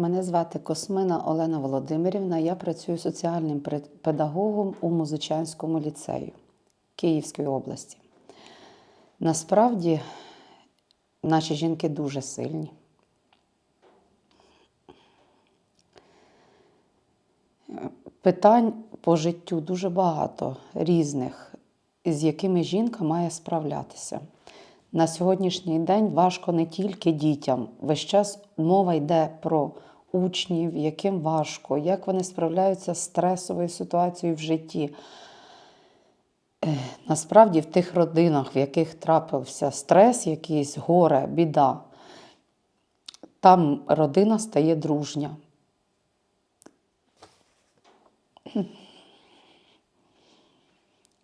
Мене звати Космина Олена Володимирівна. Я працюю соціальним педагогом у Музичанському ліцею Київської області. Насправді наші жінки дуже сильні. Питань по життю дуже багато різних, з якими жінка має справлятися. На сьогоднішній день важко не тільки дітям. Весь час мова йде про учнів, яким важко, як вони справляються з стресовою ситуацією в житті. Насправді, в тих родинах, в яких трапився стрес, якийсь горе, біда, там родина стає дружня.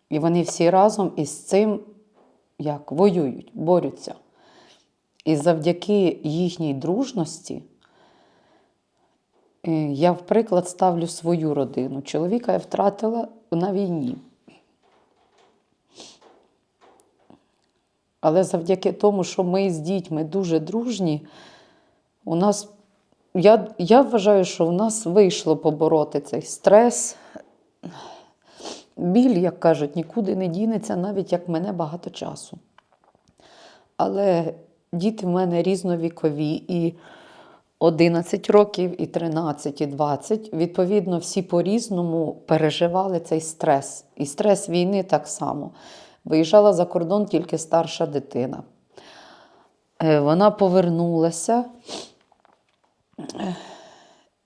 І вони всі разом із цим як воюють, борються. І завдяки їхній дружності я, в приклад, ставлю свою родину. Чоловіка я втратила на війні. Але завдяки тому, що ми з дітьми дуже дружні, у нас, я, я вважаю, що в нас вийшло побороти цей стрес. Біль, як кажуть, нікуди не дінеться, навіть як мене багато часу. Але діти в мене різновікові, і 11 років, і 13, і 20. Відповідно, всі по-різному переживали цей стрес. І стрес війни так само. Виїжджала за кордон тільки старша дитина. Е, Вона повернулася,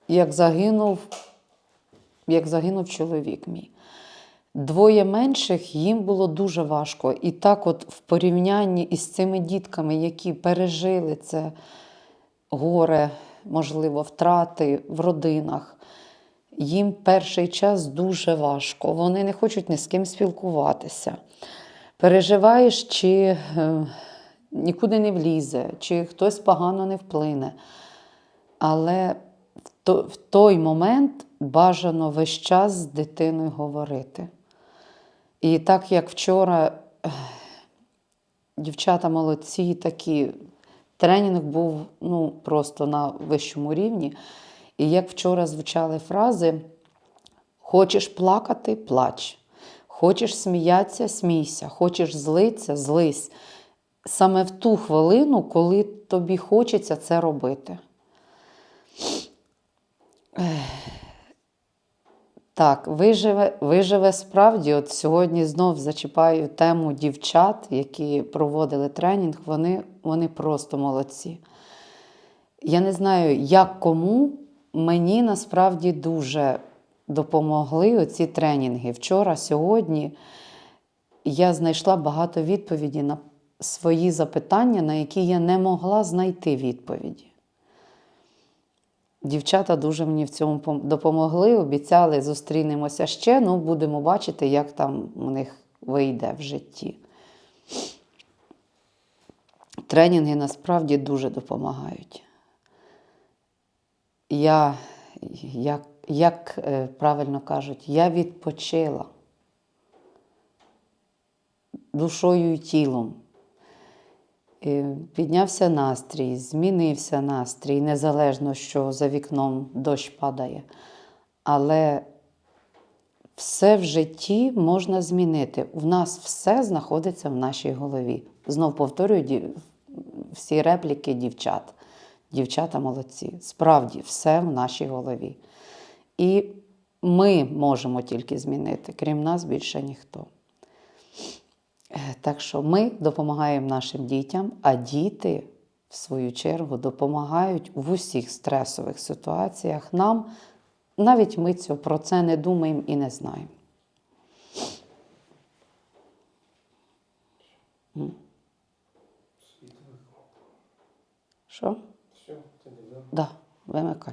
як загинув, як загинув чоловік мій. Двоє менших їм було дуже важко. І так, от в порівнянні із цими дітками, які пережили це горе, можливо, втрати в родинах, їм перший час дуже важко. Вони не хочуть ні з ким спілкуватися. Переживаєш, чи е, нікуди не влізе, чи хтось погано не вплине. Але в то- в той момент бажано весь час з дитиною говорити. І так як вчора дівчата молодці, такі, тренінг був ну, просто на вищому рівні. І як вчора звучали фрази: хочеш плакати плач, хочеш сміятися, смійся, хочеш злитися, злись. Саме в ту хвилину, коли тобі хочеться це робити. Так, виживе, виживе справді. От сьогодні знов зачіпаю тему дівчат, які проводили тренінг. Вони, вони просто молодці. Я не знаю, як кому, мені насправді дуже допомогли оці тренінги. Вчора, сьогодні я знайшла багато відповідей на свої запитання, на які я не могла знайти відповіді. Дівчата дуже мені в цьому допомогли, обіцяли, зустрінемося ще. Ну, будемо бачити, як там у них вийде в житті. Тренінги насправді дуже допомагають. Я, як, як е, правильно кажуть, я відпочила душою і тілом. Піднявся настрій, змінився настрій, незалежно, що за вікном дощ падає. Але все в житті можна змінити. У нас все знаходиться в нашій голові. Знов повторюю всі репліки дівчат. Дівчата молодці. Справді, все в нашій голові. І ми можемо тільки змінити, крім нас більше ніхто. Е, Так що ми допомагаємо нашим дітям, а діти, в свою чергу, допомагають в усіх стресових ситуаціях нам. Навіть ми цього про це не думаємо і не знаємо. Що? Все, тоді да. Да, вимикай.